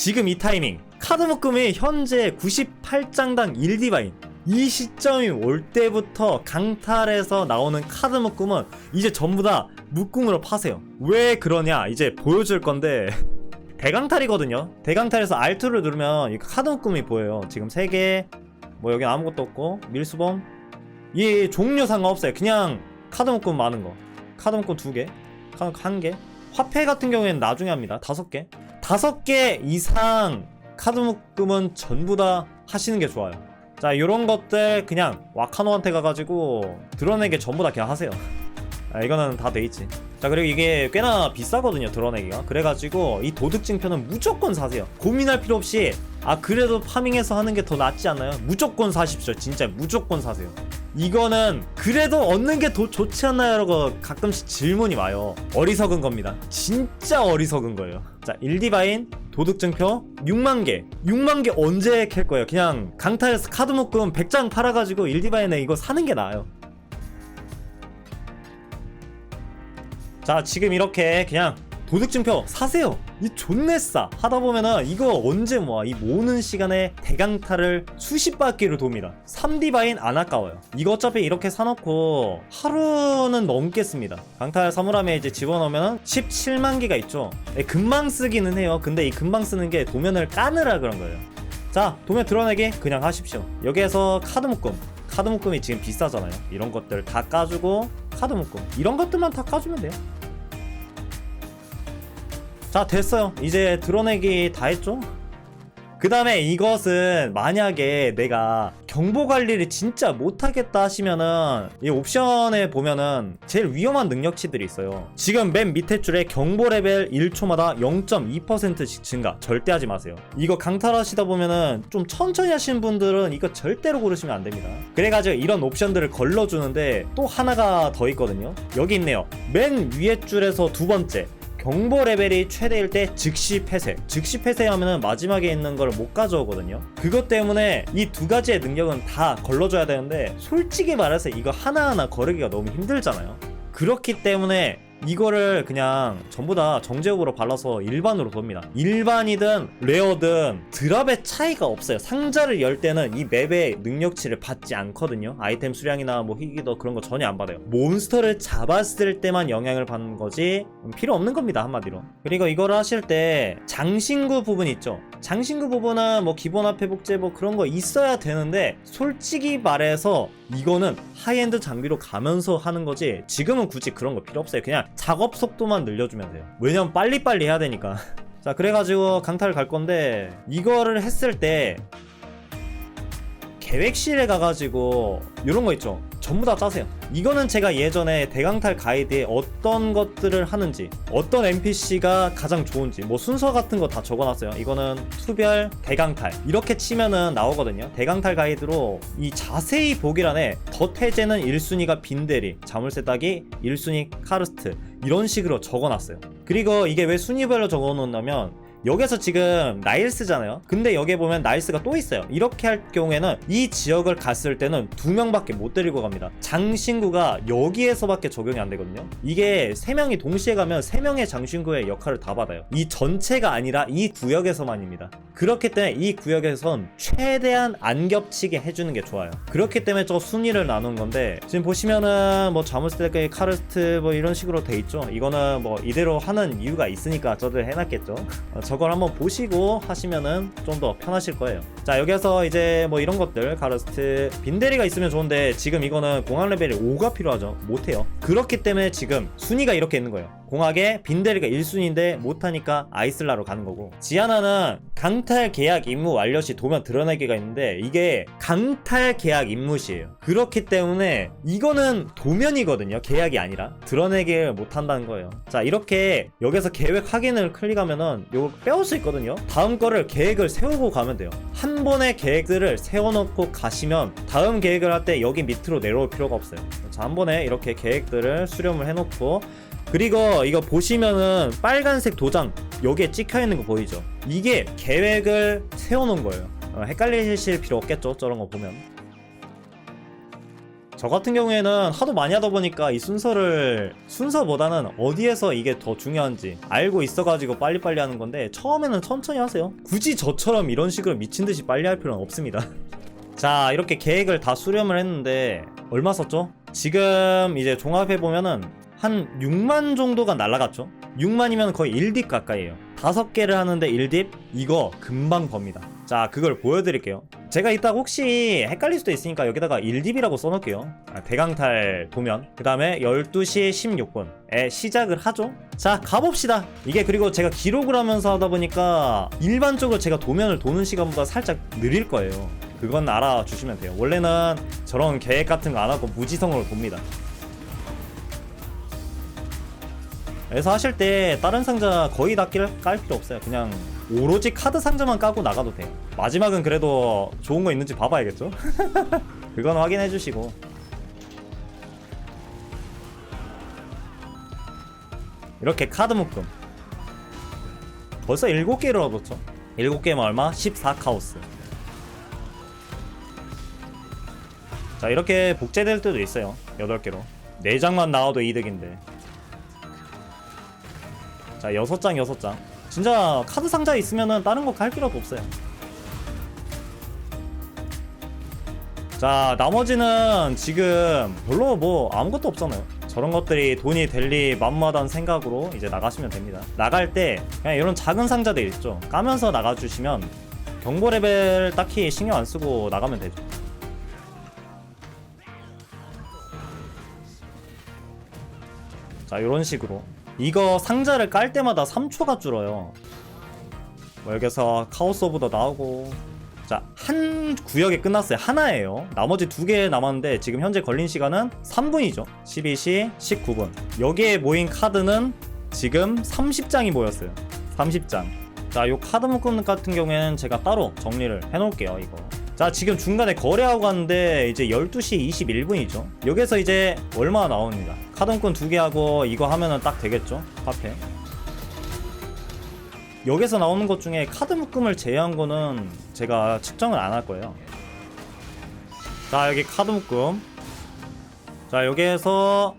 지금 이 타이밍 카드 묶음이 현재 98장당 1디바인 이 시점이 올 때부터 강탈에서 나오는 카드 묶음은 이제 전부 다 묶음으로 파세요. 왜 그러냐? 이제 보여줄 건데. 대강탈이거든요. 대강탈에서 R2를 누르면 이 카드 묶음이 보여요. 지금 3개. 뭐 여기 아무것도 없고 밀수범. 이 종류 상관없어요. 그냥 카드 묶음 많은 거. 카드 묶음 2개. 카드 1개. 화폐 같은 경우에는 나중에 합니다. 5개 5개 이상 카드 묶음은 전부 다 하시는 게 좋아요. 자 요런 것들 그냥 와카노한테 가가지고 드러내게 전부 다 그냥 하세요. 아, 이거는 다 돼있지. 자 그리고 이게 꽤나 비싸거든요 드러내기가. 그래가지고 이 도둑증표는 무조건 사세요. 고민할 필요 없이 아 그래도 파밍해서 하는 게 더 낫지 않나요? 무조건 사십시오. 진짜 무조건 사세요 이거는 그래도 얻는 게 더 좋지 않나요? 라고 가끔씩 질문이 와요. 어리석은 겁니다. 진짜 어리석은 거예요. 자 1디바인 도둑증표 6만 개. 6만 개 언제 캘 거예요? 그냥 강탈에서 카드 묶음 100장 팔아가지고 1디바인에 이거 사는 게 나아요. 자 지금 이렇게 그냥 도둑증표 사세요 이 존내 싸 하다 보면은 이거 언제 모아? 이 모으는 시간에 대강탈을 수십 바퀴를 돕니다. 3디바인 안 아까워요. 이거 어차피 이렇게 사놓고 하루는 넘겠습니다. 강탈 사물함에 이제 집어넣으면 17만 개가 있죠. 예, 금방 쓰기는 해요. 근데 이 금방 쓰는 게 도면을 까느라 그런 거예요. 자 도면 드러내기 그냥 하십시오. 여기에서 카드 묶음. 카드 묶음이 지금 비싸잖아요. 이런 것들 다 까주고 카드 묶음. 이런 것들만 다 까주면 돼요 자 됐어요. 이제 드러내기 다 했죠? 그 다음에 이것은 만약에 내가 경보 관리를 진짜 못하겠다 하시면은 이 옵션에 보면은 제일 위험한 능력치들이 있어요. 지금 맨 밑에 줄에 경보 레벨 1초마다 0.2%씩 증가. 절대 하지 마세요. 이거 강탈하시다 보면은 좀 천천히 하시는 분들은 이거 절대로 고르시면 안 됩니다. 그래가지고 이런 옵션들을 걸러주는데 또 하나가 더 있거든요. 여기 있네요. 맨 위에 줄에서 두 번째 경보 레벨이 최대일 때 즉시 폐쇄. 즉시 폐쇄하면 마지막에 있는 걸 못 가져오거든요. 그것 때문에 이 두 가지의 능력은 다 걸러줘야 되는데 솔직히 말해서 이거 하나하나 거르기가 너무 힘들잖아요. 그렇기 때문에 이거를 그냥 전부 다 정제업으로 발라서 일반으로 돕니다. 일반이든 레어든 드랍의 차이가 없어요. 상자를 열 때는 이 맵의 능력치를 받지 않거든요. 아이템 수량이나 뭐 희귀도 그런 거 전혀 안 받아요. 몬스터를 잡았을 때만 영향을 받는 거지 음, 필요 없는 겁니다 한마디로. 그리고 이거를 하실 때 장신구 부분 있죠. 장신구 부분은 뭐 기본 화폐 복제 뭐 그런 거 있어야 되는데 솔직히 말해서 이거는 하이엔드 장비로 가면서 하는 거지 지금은 굳이 그런 거 필요 없어요. 그냥 작업 속도만 늘려주면 돼요. 왜냐면 빨리빨리 해야 되니까. 자 그래가지고 강탈 갈 건데 이거를 했을 때 계획실에 가가지고 이런 거 있죠 전부 다 짜세요. 이거는 제가 예전에 대강탈 가이드에 어떤 것들을 하는지 어떤 NPC가 가장 좋은지 뭐 순서 같은 거 다 적어놨어요. 이거는 투별 대강탈. 이렇게 치면은 나오거든요. 대강탈 가이드로 이 자세히 보기란에 덧 해제는 1순위가 빈대리 자물쇠 따기 1순위 카르스트 이런 식으로 적어놨어요. 그리고 이게 왜 순위별로 적어놓냐면 여기서 지금 나일스잖아요. 근데 여기에 보면 나일스가 또 있어요. 이렇게 할 경우에는 이 지역을 갔을 때는 두 명밖에 못 데리고 갑니다. 장신구가 여기에서밖에 적용이 안 되거든요. 이게 세 명이 동시에 가면 세 명의 장신구의 역할을 다 받아요. 이 전체가 아니라 이 구역에서만입니다. 그렇기 때문에 이 구역에선 최대한 안 겹치게 해주는 게 좋아요. 그렇기 때문에 저 순위를 나눈 건데 지금 보시면은 뭐 자물쇠 카르스트 뭐 이런 식으로 돼 있죠. 이거는 뭐 이대로 하는 이유가 있으니까 저도 해놨겠죠. 어, 저걸 한번 보시고 하시면은 좀 더 편하실 거예요. 자, 여기서 이제 뭐 이런 것들, 가르스트, 빈데리가 있으면 좋은데 지금 이거는 공학 레벨이 5가 필요하죠. 못해요. 그렇기 때문에 지금 순위가 이렇게 있는 거예요. 공학에 빈데리가 1순위인데 못하니까 아이슬라로 가는 거고. 지아나는 강탈 계약 임무 완료 시 도면 드러내기가 있는데 이게 강탈 계약 임무시에요. 그렇기 때문에 이거는 도면이거든요. 계약이 아니라. 드러내기를 못한다는 거예요. 자 이렇게 여기서 계획 확인을 클릭하면은 요거 빼올 수 있거든요. 다음 거를 계획을 세우고 가면 돼요. 한 번에 계획들을 세워놓고 가시면 다음 계획을 할 때 여기 밑으로 내려올 필요가 없어요. 자 한 번에 이렇게 계획들을 수렴을 해놓고 그리고 이거 보시면은 빨간색 도장 여기에 찍혀 있는 거 보이죠? 이게 계획을 세워놓은 거예요. 어, 헷갈리실 필요 없겠죠? 저런 거 보면. 저 같은 경우에는 하도 많이 하다 보니까 이 순서를 순서보다는 어디에서 이게 더 중요한지 알고 있어가지고 빨리빨리 하는 건데 처음에는 천천히 하세요. 굳이 저처럼 이런 식으로 미친 듯이 빨리 할 필요는 없습니다. 자 이렇게 계획을 다 수렴을 했는데 얼마 썼죠? 지금 이제 종합해 보면은 한 6만 정도가 날라갔죠? 6만이면 거의 1딥 가까이에요. 다섯 개를 하는데 1딥? 이거 금방 법니다. 자, 그걸 보여드릴게요. 제가 이따 혹시 헷갈릴 수도 있으니까 여기다가 1딥이라고 써놓을게요. 아, 대강탈 도면. 그 다음에 12시 16분에 시작을 하죠. 자, 가봅시다. 이게 그리고 제가 기록을 하면서 하다 보니까 일반적으로 제가 도면을 도는 시간보다 살짝 느릴 거예요. 그건 알아주시면 돼요. 원래는 저런 계획 같은 거 안 하고 무지성으로 돕니다. 그래서 하실 때 다른 상자 거의 다 깔 필요 없어요. 그냥 오로지 카드 상자만 까고 나가도 돼요. 마지막은 그래도 좋은 거 있는지 봐봐야겠죠? 그건 확인해 주시고. 이렇게 카드 묶음. 벌써 7개를 얻었죠? 7개면 얼마? 14카오스. 자, 이렇게 복제될 때도 있어요. 8개로. 4장만 나와도 이득인데. 자 여섯 장 여섯 장. 진짜 카드 상자 있으면은 다른 거 갈 필요가 없어요. 자 나머지는 지금 별로 뭐 아무것도 없잖아요. 저런 것들이 돈이 될리 만무하다는 생각으로 이제 나가시면 됩니다. 나갈 때 그냥 이런 작은 상자들 있죠. 까면서 나가주시면 경보 레벨 딱히 신경 안 쓰고 나가면 되죠. 자 이런 식으로 이거 상자를 깔 때마다 3초가 줄어요. 뭐 여기서 카오스 오브도 나오고 자, 한 구역이 끝났어요. 하나예요. 나머지 두 개 남았는데 지금 현재 걸린 시간은 3분이죠. 12시 19분. 여기에 모인 카드는 지금 30장이 모였어요. 30장. 자, 요 카드 묶음 같은 경우에는 제가 따로 정리를 해 놓을게요, 이거. 자, 지금 중간에 거래하고 갔는데 이제 12시 21분이죠. 여기서 이제 얼마 나옵니다. 묶음 두개 하고 이거 하면은 딱 되겠죠? 카페. 여기서 나오는 것 중에 카드 묶음을 제외한 거는 제가 측정을 안 할 거예요. 자, 여기 카드 묶음. 자, 여기에서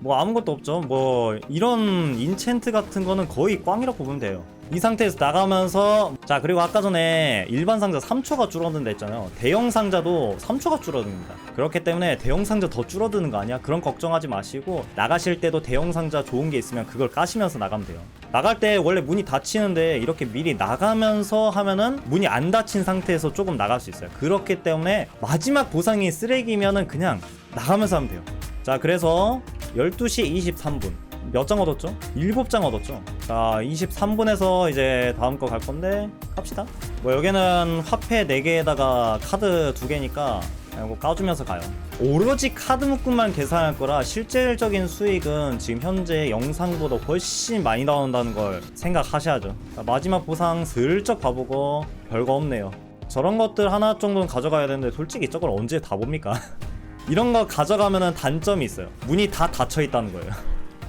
뭐 아무것도 없죠. 뭐 이런 인챈트 같은 거는 거의 꽝이라고 보면 돼요. 이 상태에서 나가면서 자 그리고 아까 전에 일반 상자 3초가 줄어든다 했잖아요 대형 상자도 3초가 줄어듭니다 그렇기 때문에 대형 상자 더 줄어드는 거 아니야? 그런 걱정하지 마시고 나가실 때도 대형 상자 좋은 게 있으면 그걸 까시면서 나가면 돼요 나갈 때 원래 문이 닫히는데 이렇게 미리 나가면서 하면은 문이 안 닫힌 상태에서 조금 나갈 수 있어요 그렇기 때문에 마지막 보상이 쓰레기면은 그냥 나가면서 하면 돼요 자 그래서 12시 23분 몇 장 얻었죠? 7장 얻었죠. 자, 23분에서 이제 다음 거 갈 건데 갑시다. 뭐 여기는 화폐 4개에다가 카드 2개니까 이거 까주면서 가요. 오로지 카드 묶음만 계산할 거라 실질적인 수익은 지금 현재 영상보다 훨씬 많이 나온다는 걸 생각하셔야죠. 자, 마지막 보상 슬쩍 봐보고 별거 없네요. 저런 것들 하나 정도는 가져가야 되는데 솔직히 저걸 언제 다 봅니까? 이런 거 가져가면은 단점이 있어요. 문이 다 닫혀 있다는 거예요.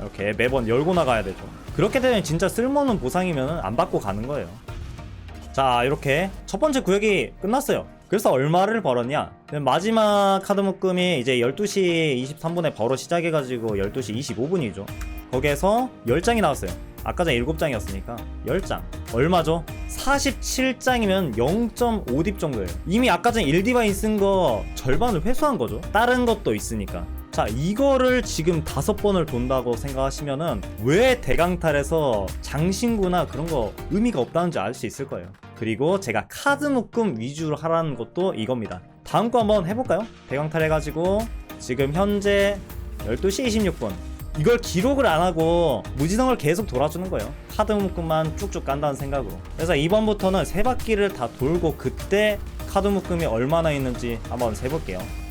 이렇게 매번 열고 나가야 되죠. 그렇게 되면 진짜 쓸모없는 보상이면 안 받고 가는 거예요. 자, 이렇게 첫 번째 구역이 끝났어요. 그래서 얼마를 벌었냐? 마지막 카드 묶음이 이제 12시 23분에 벌어 시작해가지고 12시 25분이죠. 거기에서 10장이 나왔어요. 아까 전에 7장이었으니까 10장. 얼마죠? 47장이면 0.5딥 정도예요. 이미 아까 전에 1디바인 쓴 거 절반을 회수한 거죠. 다른 것도 있으니까. 자 이거를 지금 다섯 번을 돈다고 생각하시면은 왜 대강탈에서 장신구나 그런 거 의미가 없다는지 알 수 있을 거예요 그리고 제가 카드 묶음 위주로 하라는 것도 이겁니다 다음 거 한번 해볼까요? 대강탈 해가지고 지금 현재 12시 26분 이걸 기록을 안 하고 무지성을 계속 돌아주는 거예요. 카드 묶음만 쭉쭉 깐다는 생각으로. 그래서 이번부터는 세 바퀴를 다 돌고 그때 카드 묶음이 얼마나 있는지 한번 세볼게요.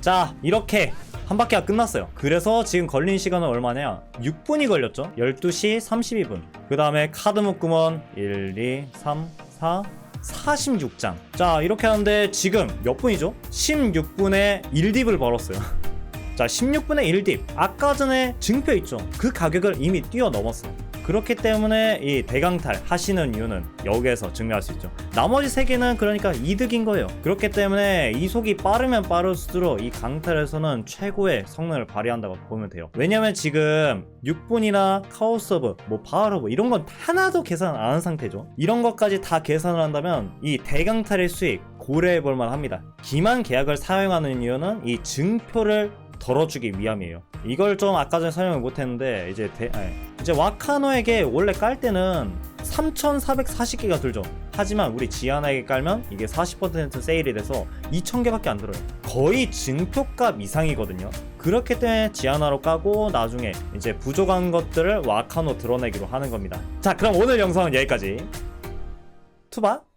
자 이렇게 한 바퀴가 끝났어요. 그래서 지금 걸린 시간은 얼마냐? 6분이 걸렸죠. 12시 32분. 그 다음에 카드 묶음원 1, 2, 3, 4, 46장. 자, 이렇게 하는데 지금 몇 분이죠? 16분에 1딥을 벌었어요. 자, 16분에 1딥. 아까 전에 증표 있죠? 그 가격을 이미 뛰어넘었어요. 그렇기 때문에 이 대강탈 하시는 이유는 여기에서 증명할 수 있죠. 나머지 세 개는 그러니까 이득인 거예요. 그렇기 때문에 이속이 빠르면 빠를수록 이 강탈에서는 최고의 성능을 발휘한다고 보면 돼요. 왜냐면 지금 6분이나 카오서브, 뭐 바하러브 이런 건 하나도 계산 안 한 상태죠. 이런 것까지 다 계산을 한다면 이 대강탈의 수익 고려해 볼 만합니다. 기만 계약을 사용하는 이유는 이 증표를 덜어주기 위함이에요. 이걸 좀 아까 전에 설명을 못했는데 이제 대, 아니, 이제 와카노에게 원래 깔 때는 3,440개가 들죠. 하지만 우리 지아나에게 깔면 이게 40% 세일이 돼서 2,000개밖에 안 들어요. 거의 증표값 이상이거든요. 그렇기 때문에 지아나로 까고 나중에 이제 부족한 것들을 와카노 드러내기로 하는 겁니다. 자, 그럼 오늘 영상은 여기까지. 투바